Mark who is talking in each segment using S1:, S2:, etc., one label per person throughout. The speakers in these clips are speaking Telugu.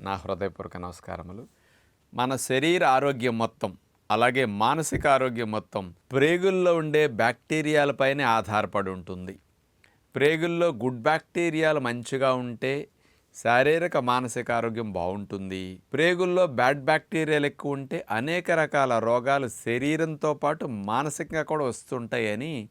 S1: నా హృదయపూర్వక నమస్కారములు. మన శరీర ఆరోగ్యం మొత్తం అలాగే మానసిక ఆరోగ్యం మొత్తం ప్రేగుల్లో ఉండే బ్యాక్టీరియాలపైనే ఆధారపడి ఉంటుంది. ప్రేగుల్లో గుడ్ బ్యాక్టీరియాలు మంచిగా ఉంటే శారీరక మానసిక ఆరోగ్యం బాగుంటుంది. ప్రేగుల్లో బ్యాడ్ బ్యాక్టీరియాలు ఎక్కువ ఉంటే అనేక రకాల రోగాలు శరీరంతో పాటు మానసికంగా కూడా వస్తుంటాయని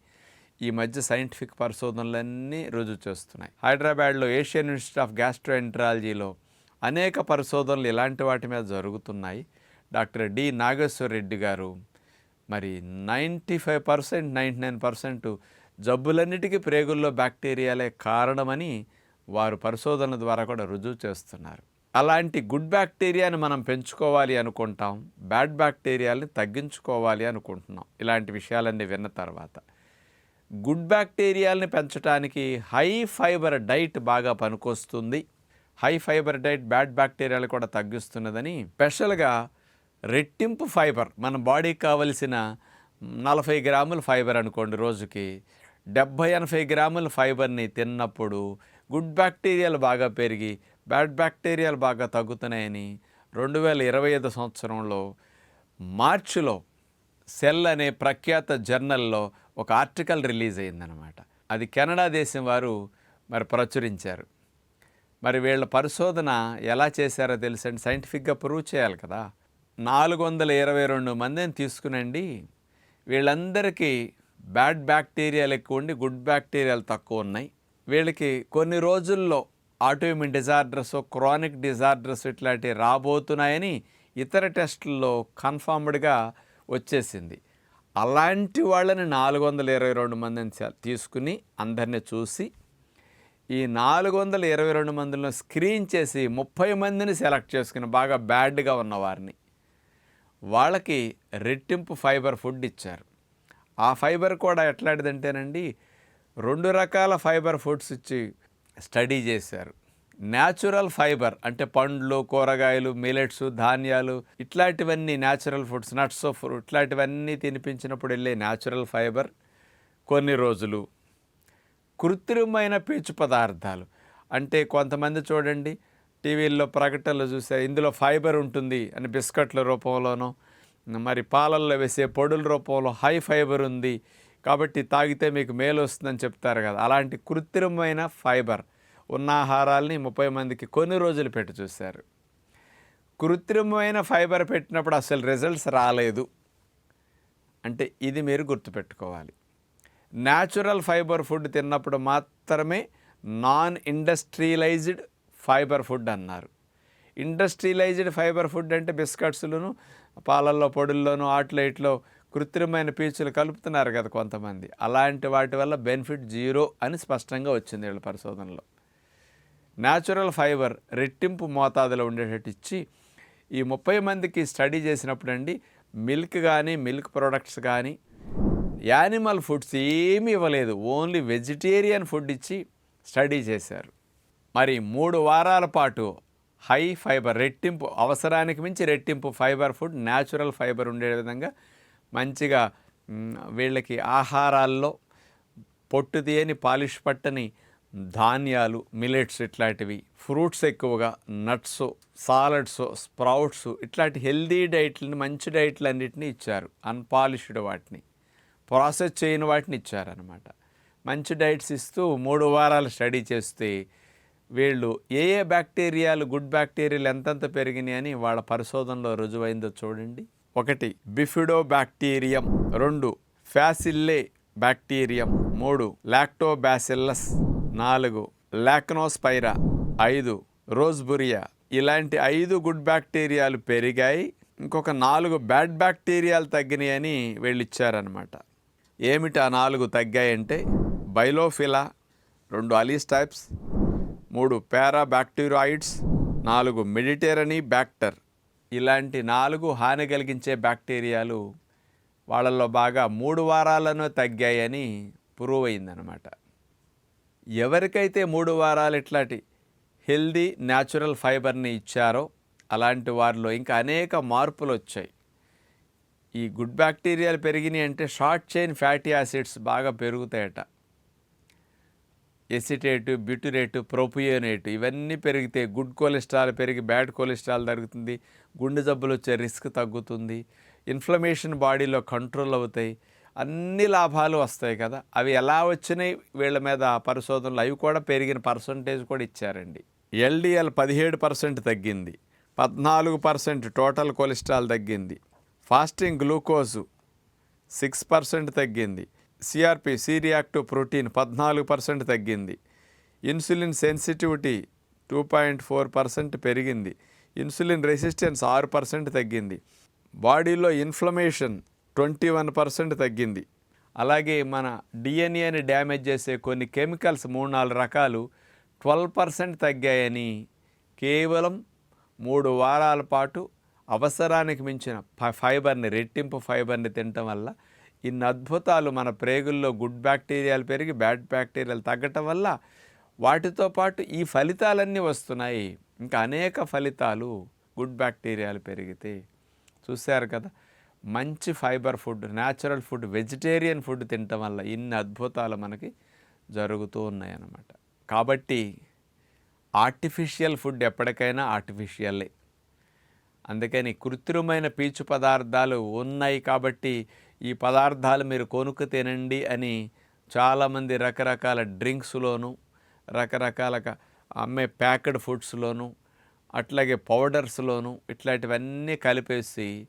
S1: ఈ మధ్య సైంటిఫిక్ పరిశోధనలన్నీ రుజువు చేస్తున్నాయి. హైదరాబాద్లో ఏషియన్ ఇన్స్టిట్యూట్ ఆఫ్ గ్యాస్ట్రోఎంట్రాలజీలో అనేక పరిశోధనలు ఇలాంటి వాటి మీద జరుగుతున్నాయి. డాక్టర్ డి నాగేశ్వర రెడ్డి గారు మరి ninety five percent ninety nine percent జబ్బులన్నిటికీ ప్రేగుల్లో బ్యాక్టీరియాలే కారణమని వారు పరిశోధన ద్వారా కూడా రుజువు చేస్తున్నారు. అలాంటి గుడ్ బ్యాక్టీరియాని మనం పెంచుకోవాలి అనుకుంటాం బ్యాడ్ బ్యాక్టీరియాల్ని తగ్గించుకోవాలి అనుకుంటున్నాం. ఇలాంటి విషయాలన్నీ విన్న తర్వాత గుడ్ బ్యాక్టీరియాల్ని పెంచడానికి హై ఫైబర్ డైట్ బాగా పనికొస్తుంది. హై ఫైబర్ డైట్ బ్యాడ్ బ్యాక్టీరియాలు కూడా తగ్గిస్తున్నదని స్పెషల్గా రెట్టింపు ఫైబర్ మన బాడీకి కావలసిన నలభై గ్రాముల ఫైబర్ అనుకోండి రోజుకి. డెబ్భై ఎనభై గ్రాముల ఫైబర్ని తిన్నప్పుడు గుడ్ బ్యాక్టీరియాలు బాగా పెరిగి బ్యాడ్ బ్యాక్టీరియాలు బాగా తగ్గుతున్నాయని రెండు వేల ఇరవై ఐదు సంవత్సరంలో మార్చిలో సెల్ అనే ప్రఖ్యాత జర్నల్లో ఒక ఆర్టికల్ రిలీజ్ అయిందనమాట అది కెనడా దేశం వారు మరి ప్రచురించారు. మరి వీళ్ళ పరిశోధన ఎలా చేశారో తెలుసండి. సైంటిఫిక్గా ప్రూవ్ చేయాలి కదా. నాలుగు వందల ఇరవై రెండు మందిని తీసుకునండి. వీళ్ళందరికీ బ్యాడ్ బ్యాక్టీరియాలు ఎక్కువ ఉండి గుడ్ బ్యాక్టీరియాలు తక్కువ ఉన్నాయి. వీళ్ళకి కొన్ని రోజుల్లో ఆటోఇమ్యూన్ డిజార్డర్స్ క్రానిక్ డిజార్డర్స్ ఇట్లాంటివి రాబోతున్నాయని ఇతర టెస్టుల్లో కన్ఫర్మ్డ్గా వచ్చేసింది. అలాంటి వాళ్ళని నాలుగు వందల ఇరవై రెండు మందిని తీసుకుని అందరినీ చూసి ఈ నాలుగు వందల ఇరవై రెండు మందిలో స్క్రీన్ చేసి ముప్పై మందిని సెలెక్ట్ చేసుకుని బాగా బ్యాడ్గా ఉన్నవారిని వాళ్ళకి రెట్టింపు ఫైబర్ ఫుడ్ ఇచ్చారు. ఆ ఫైబర్ కూడా ఎట్లాంటిదంటేనండి రెండు రకాల ఫైబర్ ఫుడ్స్ ఇచ్చి స్టడీ చేశారు. న్యాచురల్ ఫైబర్ అంటే పండ్లు కూరగాయలు మిలెట్స్ ధాన్యాలు ఇట్లాంటివన్నీ న్యాచురల్ ఫుడ్స్ నట్స్ ఫ్రూట్ ఇట్లాంటివన్నీ తినిపించినప్పుడు వెళ్ళే న్యాచురల్ ఫైబర్ కొన్ని రోజులు కృత్రిమైన పీచు పదార్థాలు. అంటే కొంతమంది చూడండి టీవీల్లో ప్రకటనలు చూసే ఇందులో ఫైబర్ ఉంటుంది అని బిస్కెట్ల రూపంలోనో మరి పాలల్లో వేసే పొడుల రూపంలో హై ఫైబర్ ఉంది కాబట్టి తాగితే మీకు మేలు వస్తుందని చెప్తారు కదా. అలాంటి కృత్రిమైన ఫైబర్ ఉన్న ఆహారాల్ని ముప్పై మందికి కొన్ని రోజులు పెట్టి చూశారు. కృత్రిమమైన ఫైబర్ పెట్టినప్పుడు అసలు రిజల్ట్స్ రాలేదు. అంటే ఇది మీరు గుర్తుపెట్టుకోవాలి. న్యాచురల్ ఫైబర్ ఫుడ్ తిన్నప్పుడు మాత్రమే నాన్ ఇండస్ట్రియలైజ్డ్ ఫైబర్ ఫుడ్ అన్నారు. ఇండస్ట్రియలైజ్డ్ ఫైబర్ ఫుడ్ అంటే బిస్కెట్స్లోను పాలల్లో పొడుల్లోను ఆటలో ఇట్లో కృత్రిమైన పీచులు కలుపుతున్నారు కదా కొంతమంది. అలాంటి వాటి వల్ల బెనిఫిట్ జీరో అని స్పష్టంగా వచ్చింది వీళ్ళ పరిశోధనలో. న్యాచురల్ ఫైబర్ రెట్టింపు మోతాదులో ఉండేటట్టు ఇచ్చి ఈ ముప్పై మందికి స్టడీ చేసినప్పుడు అండి మిల్క్ కానీ మిల్క్ ప్రొడక్ట్స్ కానీ యానిమల్ ఫుడ్స్ ఏమీ ఇవ్వలేదు. ఓన్లీ వెజిటేరియన్ ఫుడ్ ఇచ్చి స్టడీ చేశారు. మరి మూడు వారాల పాటు హై ఫైబర్ రెట్టింపు అవసరానికి మించి రెట్టింపు ఫైబర్ ఫుడ్ న్యాచురల్ ఫైబర్ ఉండే విధంగా మంచిగా వీళ్ళకి ఆహారాల్లో పొట్టు తీయని పాలిష్ పట్టని ధాన్యాలు మిలెట్స్ ఇట్లాంటివి ఫ్రూట్స్ ఎక్కువగా నట్స్ సాలడ్స్ స్ప్రౌట్స్ ఇట్లాంటి హెల్దీ డైట్లని మంచి డైట్లు అన్నిటిని ఇచ్చారు. అన్పాలిష్డ్ వాటిని. ప్రాసెస్ చేయని వాటిని ఇచ్చారనమాట మంచి డైట్స్ ఇస్తూ మూడు వారాలు స్టడీ చేస్తే వీళ్ళు ఏ ఏ బ్యాక్టీరియాలు గుడ్ బ్యాక్టీరియాలు ఎంతెంత పెరిగినాయని వాళ్ళ పరిశోధనలో రుజువైందో చూడండి. ఒకటి బిఫిడో బ్యాక్టీరియం రెండు ఫ్యాసిల్లే బ్యాక్టీరియం. మూడు లాక్టోబాసిల్లస్ నాలుగు లాక్నోస్పైరా. ఐదు రోజ్బురియా. ఇలాంటి ఐదు గుడ్ బ్యాక్టీరియాలు పెరిగాయి. ఇంకొక నాలుగు బ్యాడ్ బ్యాక్టీరియాలు తగ్గినాయని వీళ్ళు ఇచ్చారనమాట ఏమిటి ఆ నాలుగు తగ్గాయంటే బైలోఫిలా రెండు అలీస్టైప్స్ మూడు పారాబ్యాక్టీరాయిడ్స్ నాలుగు మెడిటేరనీ బ్యాక్టర్. ఇలాంటి నాలుగు హాని కలిగించే బ్యాక్టీరియాలు వాళ్ళల్లో బాగా మూడు వారాలను తగ్గాయని ప్రూవ్ అయిందనమాట ఎవరికైతే మూడు వారాలు ఇట్లాంటి హెల్దీ న్యాచురల్ ఫైబర్ని ఇచ్చారో అలాంటి వారిలో ఇంకా అనేక మార్పులు వచ్చాయి ఈ గుడ్ బ్యాక్టీరియాలు పెరిగినాయి అంటే షార్ట్ చైన్ ఫ్యాటీ యాసిడ్స్ బాగా పెరుగుతాయట. ఎసిటేటు బ్యూటిరేటు ప్రోపియోనేటు ఇవన్నీ పెరిగితే గుడ్ కొలెస్ట్రాల్ పెరిగి బ్యాడ్ కొలెస్ట్రాల్ తగ్గుతుంది గుండె జబ్బులు వచ్చే రిస్క్ తగ్గుతుంది ఇన్ఫ్లమేషన్ బాడీలో కంట్రోల్ అవుతాయి అన్ని లాభాలు వస్తాయి కదా. అవి ఎలా వచ్చినాయి వీళ్ళ మీద పరిశోధనలు? అవి కూడా పెరిగిన పర్సంటేజ్ కూడా ఇచ్చారండి. ఎల్డిఎల్ పదిహేడు పర్సెంట్ తగ్గింది పద్నాలుగు పర్సెంట్ టోటల్ కొలెస్ట్రాల్ తగ్గింది ఫాస్టింగ్ గ్లూకోజు సిక్స్ పర్సెంట్ తగ్గింది. సిఆర్పి సి రియాక్టివ్ ప్రోటీన్ పద్నాలుగు పర్సెంట్ తగ్గింది. Insulin sensitivity two point four percent పెరిగింది. ఇన్సులిన్ రెసిస్టెన్స్ ఆరు పర్సెంట్ తగ్గింది. బాడీలో ఇన్ఫ్లమేషన్ ట్వంటీ వన్ పర్సెంట్ తగ్గింది. అలాగే మన డిఎన్ఏని డ్యామేజ్ చేసే కొన్ని కెమికల్స్ మూడు నాలుగు రకాలు ట్వెల్వ్ పర్సెంట్ తగ్గాయని కేవలం మూడు వారాల పాటు అవసరానికి మించిన ఫైబర్ని రెట్టింపు ఫైబర్ని తినటం వల్ల ఇన్ని అద్భుతాలు మన ప్రేగుల్లో గుడ్ బ్యాక్టీరియాలు పెరిగి బ్యాడ్ బ్యాక్టీరియాలు తగ్గటం వల్ల వాటితో పాటు ఈ ఫలితాలన్నీ వస్తున్నాయి. ఇంకా అనేక ఫలితాలు గుడ్ బ్యాక్టీరియాలు పెరిగితే. చూశారు కదా మంచి fibre food natural food vegetarian food తినటం వల్ల ఇన్ని అద్భుతాలు మనకి జరుగుతూ ఉన్నాయన్నమాట. కాబట్టి ఆర్టిఫిషియల్ ఫుడ్ ఎప్పటికైనా ఆర్టిఫిషియలే. అందుకని కృత్రిమైన పీచు పదార్థాలు ఉన్నాయి కాబట్టి ఈ పదార్థాలు మీరు కొనుక్కు తినండి అని చాలామంది రకరకాల డ్రింక్స్లోను రకరకాల అమ్మే ప్యాకెడ్ ఫుడ్స్లోను అట్లాగే పౌడర్స్లోను ఇట్లాంటివన్నీ కలిపేసి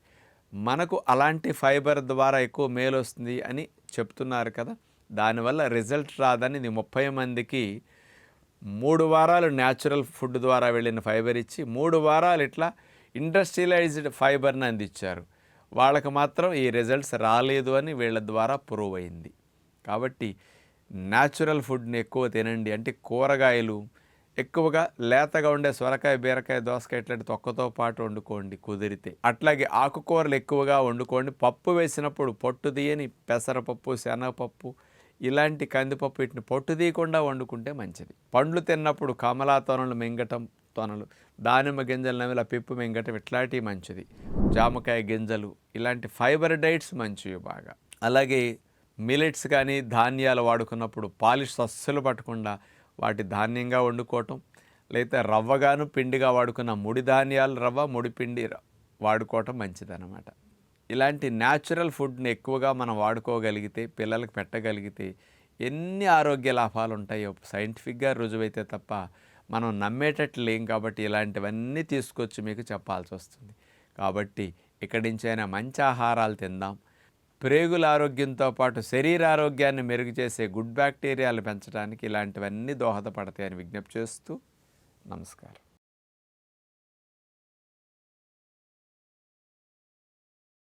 S1: మనకు అలాంటి ఫైబర్ ద్వారా ఎక్కువ మేలు వస్తుంది అని చెప్తున్నారు కదా. దానివల్ల రిజల్ట్ రాదని ఇది ముప్పై మందికి మూడు వారాలు న్యాచురల్ ఫుడ్ ద్వారా వెళ్ళిన ఫైబర్ ఇచ్చి మూడు వారాలు ఇట్లా ఇండస్ట్రియలైజ్డ్ ఫైబర్ని అందించారు. వాళ్ళకు మాత్రం ఈ రిజల్ట్స్ రాలేదు అని వీళ్ళ ద్వారా ప్రూవ్ అయింది. కాబట్టి న్యాచురల్ ఫుడ్ని ఎక్కువ తినండి. అంటే కూరగాయలు ఎక్కువగా లేతగా ఉండే సొరకాయ బీరకాయ దోసకాయ ఇట్లాంటి తొక్కతో పాటు వండుకోండి కుదిరితే. అట్లాగే ఆకుకూరలు ఎక్కువగా వండుకోండి. పప్పు వేసినప్పుడు పొట్టు తీయని పెసరపప్పు శనగపప్పు ఇలాంటి కందిపప్పు వీటిని పొట్టు తీయకుండా వండుకుంటే మంచిది. పండ్లు తిన్నప్పుడు కమలా తొనలు మింగటం తొనలు దానిమ్మ గింజలు నమిల పిప్పు మింగటం ఇట్లాంటివి మంచిది. జామకాయ గింజలు ఇలాంటి ఫైబర్ డైట్స్ మంచివి బాగా. అలాగే మిలెట్స్ కానీ ధాన్యాలు వాడుకున్నప్పుడు పాలిష్ అస్సలు పట్టకుండా వాటి ధాన్యంగా వండుకోవటం లేదా రవ్వగాను పిండిగా వాడుకున్న ముడి ధాన్యాలు రవ్వ ముడి పిండి వాడుకోవటం మంచిదన్నమాట. ఇలాంటి న్యాచురల్ ఫుడ్ని ఎక్కువగా మనం వాడుకోగలిగితే పిల్లలకు పెట్టగలిగితే ఎన్ని ఆరోగ్య లాభాలు ఉంటాయో సైంటిఫిక్గా రుజువైతే తప్ప మనం నమ్మేటట్లు లేం కాబట్టి ఇలాంటివన్నీ తీసుకొచ్చి మీకు చెప్పాల్సి వస్తుంది. కాబట్టి ఇక్కడి నుంచైనా మంచి ఆహారాలు తిందాం. ప్రేగుల ఆరోగ్యంతో పాటు శరీర ఆరోగ్యాన్ని మెరుగు చేసే గుడ్ బ్యాక్టీరియాలు పెంచడానికి ఇలాంటివన్నీ దోహదపడతాయని విజ్ఞప్తి చేస్తూ నమస్కారం.